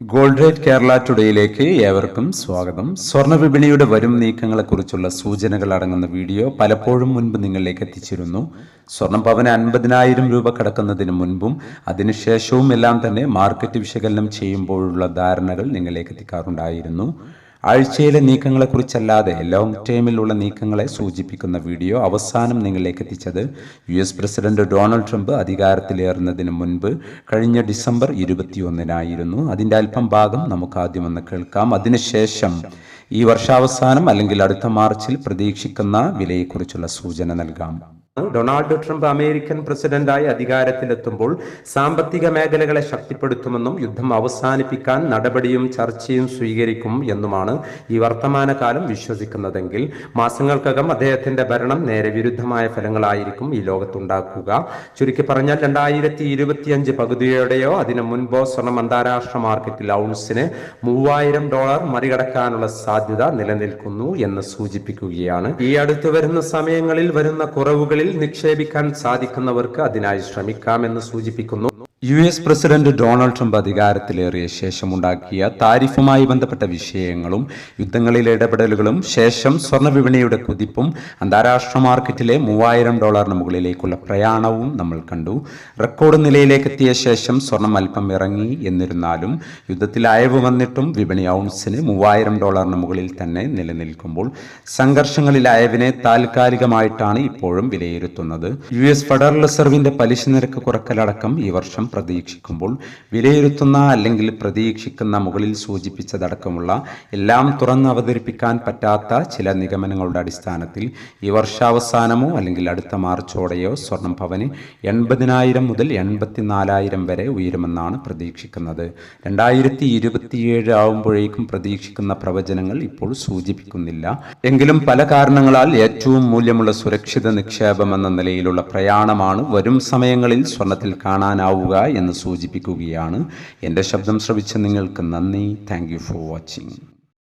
Gold rate Kerala ടുഡേയിലേക്ക് ഏവർക്കും സ്വാഗതം. സ്വർണ വിപണിയുടെ വരും നീക്കങ്ങളെക്കുറിച്ചുള്ള സൂചനകൾ അടങ്ങുന്ന വീഡിയോ പലപ്പോഴും മുൻപ് നിങ്ങളിലേക്ക് എത്തിച്ചിരുന്നു. സ്വർണം പവന് അൻപതിനായിരം രൂപ കടക്കുന്നതിന് മുൻപും അതിനുശേഷവും എല്ലാം തന്നെ മാർക്കറ്റ് വിശകലനം ചെയ്യുമ്പോഴുള്ള ധാരണകൾ നിങ്ങളിലേക്ക് എത്തിക്കാറുണ്ടായിരുന്നു. ആഴ്ചയിലെ നീക്കങ്ങളെക്കുറിച്ചല്ലാതെ ലോങ് ടേമിലുള്ള നീക്കങ്ങളെ സൂചിപ്പിക്കുന്ന വീഡിയോ അവസാനം നിങ്ങളിലേക്ക് എത്തിച്ചത് U S president Donald Trump അധികാരത്തിലേറുന്നതിന് മുൻപ് കഴിഞ്ഞ ഡിസംബർ ഇരുപത്തിയൊന്നിനായിരുന്നു. അതിന്റെ അല്പം ഭാഗം നമുക്ക് ആദ്യം ഒന്ന് കേൾക്കാം. അതിനുശേഷം ഈ വർഷാവസാനം അല്ലെങ്കിൽ അടുത്ത മാർച്ചിൽ പ്രതീക്ഷിക്കുന്ന വിലയെക്കുറിച്ചുള്ള സൂചന നൽകാം. ഡൊണാൾഡ് ട്രംപ് അമേരിക്കൻ പ്രസിഡന്റായി അധികാരത്തിലെത്തുമ്പോൾ സാമ്പത്തിക മേഖലകളെ ശക്തിപ്പെടുത്തുമെന്നും യുദ്ധം അവസാനിപ്പിക്കാൻ നടപടിയും ചർച്ചയും സ്വീകരിക്കും എന്നുമാണ് ഈ വർത്തമാനകാലം വിശ്വസിക്കുന്നതെങ്കിൽ മാസങ്ങൾക്കകം അദ്ദേഹത്തിന്റെ ഭരണം നേരെ വിരുദ്ധമായ ഫലങ്ങളായിരിക്കും ഈ ലോകത്തുണ്ടാക്കുക. ചുരുക്കി പറഞ്ഞാൽ രണ്ടായിരത്തി ഇരുപത്തിയഞ്ച് പകുതിയോടെയോ അതിനു മുൻപോ സ്വർണം അന്താരാഷ്ട്ര മാർക്കറ്റിൽ ഔൺസിന് മൂവായിരം ഡോളർ മറികടക്കാനുള്ള സാധ്യത നിലനിൽക്കുന്നു എന്ന് സൂചിപ്പിക്കുകയാണ്. ഈ അടുത്തു വരുന്ന സമയങ്ങളിൽ വരുന്ന കുറവുകളിൽ നിക്ഷേപിക്കാൻ സാധിക്കുന്നവർക്ക് അതിനായി ശ്രമിക്കാമെന്ന് സൂചിപ്പിക്കുന്നു. U S president Donald Trump അധികാരത്തിലേറിയ ശേഷമുണ്ടാക്കിയ താരിഫുമായി ബന്ധപ്പെട്ട വിഷയങ്ങളും യുദ്ധങ്ങളിലെ ഇടപെടലുകളും ശേഷം സ്വർണ വിപണിയുടെ കുതിപ്പും അന്താരാഷ്ട്ര മാർക്കറ്റിലെ മൂവായിരം ഡോളറിന് മുകളിലേക്കുള്ള പ്രയാണവും നമ്മൾ കണ്ടു. റെക്കോർഡ് നിലയിലേക്ക് എത്തിയ ശേഷം സ്വർണം അല്പം ഇറങ്ങി എന്നിരുന്നാലും യുദ്ധത്തിൽ അയവ് വന്നിട്ടും വിപണി ഔൺസിന് മൂവായിരം ഡോളറിന് മുകളിൽ തന്നെ നിലനിൽക്കുമ്പോൾ സംഘർഷങ്ങളിൽ അയവിനെ താൽക്കാലികമായിട്ടാണ് ഇപ്പോഴും വിലയിരുത്തുന്നത്. യു എസ് ഫെഡറൽ റിസർവിന്റെ പലിശ നിരക്ക് കുറക്കലടക്കം ഈ വർഷം പ്രതീക്ഷിക്കുമ്പോൾ വിലയിരുത്തുന്ന അല്ലെങ്കിൽ പ്രതീക്ഷിക്കുന്ന മുകളിൽ സൂചിപ്പിച്ചതടക്കമുള്ള എല്ലാം തുറന്ന് അവതരിപ്പിക്കാൻ പറ്റാത്ത ചില നിഗമനങ്ങളുടെ അടിസ്ഥാനത്തിൽ ഈ വർഷാവസാനമോ അല്ലെങ്കിൽ അടുത്ത മാർച്ചോടെയോ സ്വർണം ഭവന് എൺപതിനായിരം മുതൽ എൺപത്തിനാലായിരം വരെ ഉയരുമെന്നാണ് പ്രതീക്ഷിക്കുന്നത്. രണ്ടായിരത്തി ഇരുപത്തിയേഴ് ആവുമ്പോഴേക്കും പ്രതീക്ഷിക്കുന്ന പ്രവചനങ്ങൾ ഇപ്പോൾ സൂചിപ്പിക്കുന്നില്ല. എങ്കിലും പല കാരണങ്ങളാൽ ഏറ്റവും മൂല്യമുള്ള സുരക്ഷിത നിക്ഷേപം എന്ന നിലയിലുള്ള പ്രയാണമാണ് വരും സമയങ്ങളിൽ സ്വർണത്തിൽ കാണാനാവുക എന്ന് സൂചിപ്പിക്കുകയാണ്. എന്റെ ശബ്ദം ശ്രവിച്ച നിങ്ങൾക്ക് നന്ദി. Thank for watching.